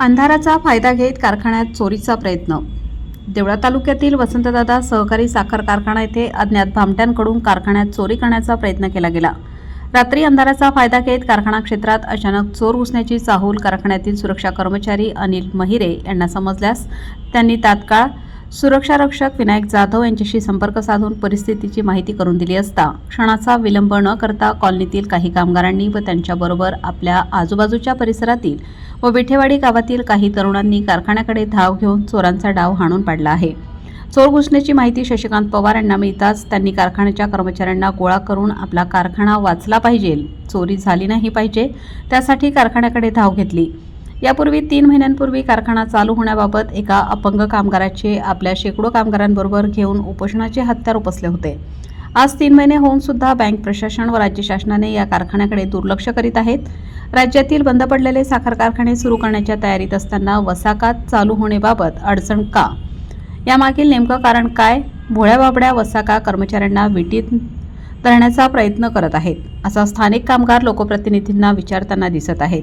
अंधाराचा फायदा घेत कारखान्यात चोरीचा प्रयत्न. देवळा तालुक्यातील वसंतदादा सहकारी साखर कारखाना येथे अज्ञात भामट्यांकडून कारखान्यात चोरी करण्याचा प्रयत्न केला गेला. रात्री अंधाराचा फायदा घेत कारखाना क्षेत्रात अचानक चोर घुसण्याची चाहूल कारखान्यातील सुरक्षा कर्मचारी अनिल महिरे यांना समजल्यास त्यांनी तात्काळ सुरक्षा रक्षक विनायक जाधव यांच्याशी संपर्क साधून परिस्थितीची माहिती करून दिली असता क्षणाचा विलंब न करता कॉलनीतील काही कामगारांनी व त्यांच्याबरोबर आपल्या आजूबाजूच्या परिसरातील व विठेवाडी गावातील काही तरुणांनी कारखान्याकडे धाव घेऊन चोरांचा डाव हाणून पाडला आहे. चोर घुसण्याची माहिती शशिकांत पवार यांना मिळताच त्यांनी कारखान्याच्या कर्मचाऱ्यांना गोळा करून आपला कारखाना वाचला पाहिजे. चोरी झाली नाही पाहिजे त्यासाठी कारखान्याकडे धाव घेतली. यापूर्वी तीन महिन्यांपूर्वी कारखाना चालू होण्याबाबत एका अपंग कामगाराचे आपल्या शेकडो कामगारांबरोबर घेऊन उपोषणाचे हत्यार उपसले होते. आज तीन महिने होऊन सुद्धा बँक प्रशासन व राज्य शासनाने या कारखान्याकडे दुर्लक्ष करीत आहेत. राज्यातील बंद पडलेले साखर कारखाने सुरू करण्याच्या तयारीत असताना वसाकात चालू होण्याबाबत अडचण का? यामागील नेमकं कारण काय? भोळ्या बाबड्या वसाका कर्मचाऱ्यांना विटीत धरण्याचा प्रयत्न करत आहेत असा स्थानिक कामगार लोकप्रतिनिधींना विचारताना दिसत आहेत.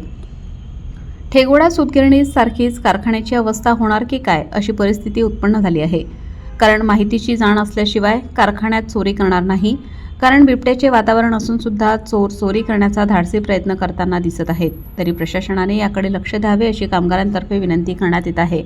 ठेगोडा सुतगिरणीसारखीच कारखान्याची अवस्था होणार की काय अशी परिस्थिती उत्पन्न झाली आहे. कारण माहितीची जाण असल्याशिवाय कारखान्यात चोरी करणार नाही. कारण बिबट्याचे वातावरण असून सुद्धा चोर चोरी करण्याचा धाडसी प्रयत्न करताना दिसत आहेत. तरी प्रशासनाने याकडे लक्ष द्यावे अशी कामगारांतर्फे विनंती करण्यात येत आहे.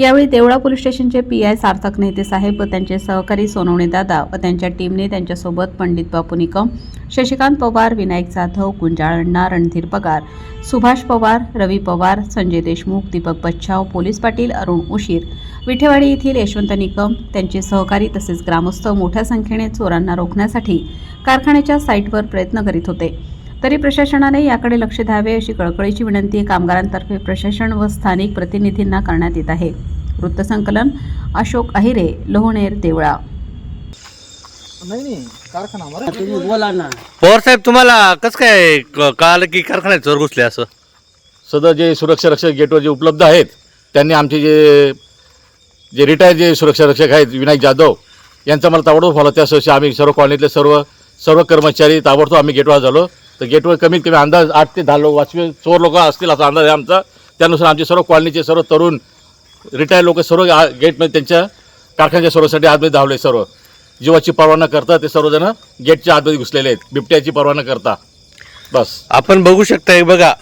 यावेळी देवळा पोलीस स्टेशनचे पी आय सार्थक नेते साहेब व त्यांचे सहकारी सोनवणे दादा व त्यांच्या टीमने त्यांच्यासोबत पंडित बापू निकम शशिकांत पवार विनायक जाधव गुंजाळण्णा रणधीर पगार सुभाष पवार रवी पवार संजय देशमुख दीपक बच्छाव पोलीस पाटील अरुण उशीर विठेवाडी येथील यशवंत निकम त्यांचे सहकारी तसेच ग्रामस्थ मोठ्या संख्येने चोरांना रोखण्यासाठी कारखान्याच्या साईटवर प्रयत्न करीत होते. तरी प्रशासनाने याकडे लक्ष द्यावे अशी कळकळीची विनंती कामगारांतर्फे प्रशासन व स्थानिक प्रतिनिधींना करण्यात येत आहे. वृत्तसंकलन अशोक अहिरे लोहनेर देवळा. नाही नाही कारखाना बरं तुम्ही बोला ना. पवार साहेब तुम्हाला कसं काय क- कळालं की कारखान्यात चोर घुसले असं? सध्या जे सुरक्षा रक्षक गेटवर जे उपलब्ध आहेत त्यांनी आमचे जे जे रिटायर जे सुरक्षा रक्षक आहेत विनायक जाधव यांचा मला ताबडतोब फॉलो त्यासाठी आम्ही सर्व कॉलनीतले सर्व सर्व कर्मचारी ताबडतोब आम्ही गेटवर झालो. तर गेटवर कमीत कमी अंदाज आठ ते दहा लोक वाचवे चोर लोक असतील असा अंदाज आहे आमचा. त्यानुसार आमचे सर्व कॉलनीचे सर्व तरुण रिटायर लोक सर्व गेटमध्ये त्यांच्या कारखान्याच्या सर्वसाठी आतमध्ये धावले सर्व. जीवाची पर्वा न करता ते सर्वजण गेटच्या आतमध्ये घुसलेले आहेत. बिबट्याची पर्वा न करता. बस. आपण बघू शकता हे बघा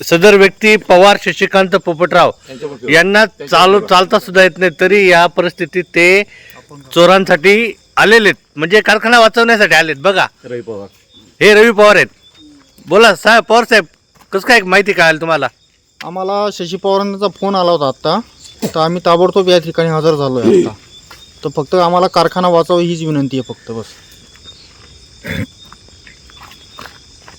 सदर व्यक्ती पवार शशिकांत पोपटराव यांना चालू चालता सुद्धा येत नाही तरी या परिस्थितीत ते चोरांसाठी आलेले आहेत. म्हणजे कारखाना वाचवण्यासाठी आलेत. बघा. रवी पवार. हे रवी पवार आहेत. बोला साहेब पवार साहेब कसं काय माहिती कळाली तुम्हाला? आम्हाला शशी पवारांचा फोन आला होता आत्ता. तर आम्ही ताबडतोब या ठिकाणी हजर झालो आहे आता. तर फक्त आम्हाला कारखाना वाचावा हीच विनंती आहे फक्त बस.